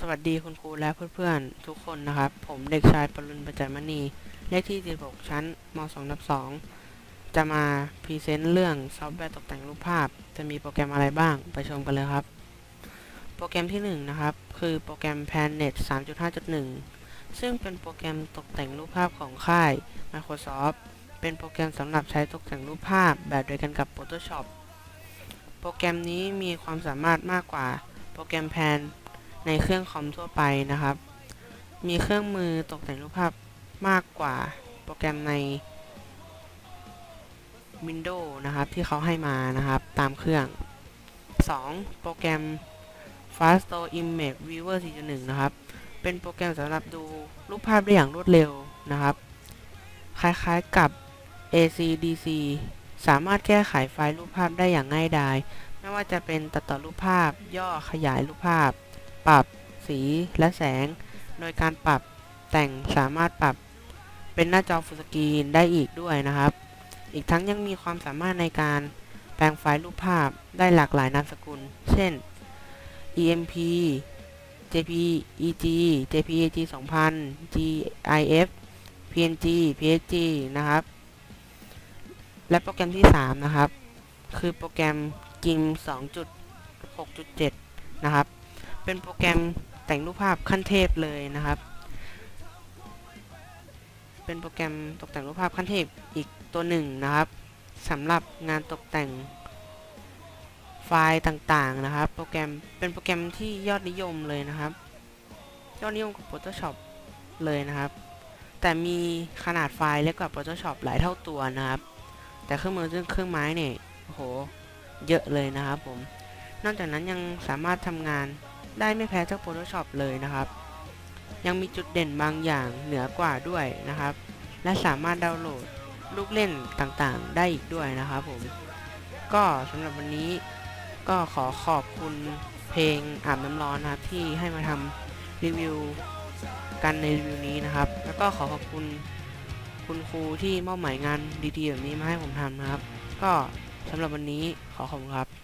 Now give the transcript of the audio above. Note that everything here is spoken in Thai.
สวัสดีคุณครูและเพื่อนๆ ทุกคนนะครับ ผมเด็กชายปรุณประจันมณี เลขที่ 16 ชั้นม2ทับ2จะมาพรีเซนต์เรื่องซอฟต์แวร์ตกแต่งรูปภาพ จะมีโปรแกรมอะไรบ้าง ไปชมกันเลยครับ โปรแกรมที่ 1 นะครับ คือโปรแกรม Planet 3.5.1 ซึ่งเป็นโปรแกรมตกแต่งรูปภาพของค่าย Microsoft เป็นโปรแกรมสำหรับใช้ตกแต่งรูปภาพแบบเดียวกันกับ Photoshop โปรแกรมนี้มีความสามารถมากกว่าโปรแกรม Pan ในเครื่องคอมทั่วไปนะครับ มีเครื่องมือตกแต่งรูปภาพมากกว่าโปรแกรมใน Windows นะครับที่เขาให้มานะครับตามเครื่อง 2. โปรแกรม Fasto Image Viewer 4.1 นะครับ เป็นโปรแกรมสำหรับดูรูปภาพได้อย่างรวดเร็วนะครับ คล้ายๆกับ ACDC สามารถแก้ไขไฟล์รูปภาพได้อย่างง่ายดาย ไม่ว่าจะเป็นตัดต่อรูปภาพ ย่อขยายรูปภาพ ปรับสีและแสง โดยการปรับแต่งสามารถปรับเป็นหน้าจอฟูลสกรีนได้อีกด้วยนะครับ อีกทั้งยังมีความสามารถในการแปลงไฟล์รูปภาพได้หลากหลายนามสกุล เช่น EMP JPEG JPEG 2000 GIF PNG PSG นะครับ และโปรแกรมที่ 3 นะครับ คือโปรแกรม GIMP 2.6.7 นะครับ เป็นโปรแกรมแต่งรูปภาพขั้นเทพเลยนะครับ เป็นโปรแกรมตกแต่งรูปภาพขั้นเทพอีกตัวหนึ่งนะครับสำหรับงานตกแต่งไฟล์ต่างๆนะครับ โปรแกรมเป็นโปรแกรมที่ยอดนิยมเลยนะครับ ยอดนิยมกับ Photoshop เลยนะครับ แต่มีขนาดไฟล์เล็กกว่า Photoshop หลายเท่าตัวนะครับ แต่เครื่องมือซึ่งเครื่องไม้เนี่ยโอ้โหเยอะเลยนะครับผม นอกจากนั้นยังสามารถทำงาน ได้ไม่แพ้เจ้า Photoshop เลยนะครับ ยังมีจุดเด่นบางอย่างเหนือกว่าด้วยนะครับ และสามารถดาวน์โหลดลูกเล่นต่างๆ ได้อีกด้วยนะครับผม ก็สำหรับวันนี้ก็ขอขอบคุณเพลงอาบน้ำร้อนนะครับ ที่ให้มาทำรีวิวกันในรีวิวนี้นะครับ แล้วก็ขอขอบคุณคุณครูที่มอบหมายงานดีๆ แบบนี้มาให้ผมทำนะครับ ก็สำหรับวันนี้ขอขอบคุณครับ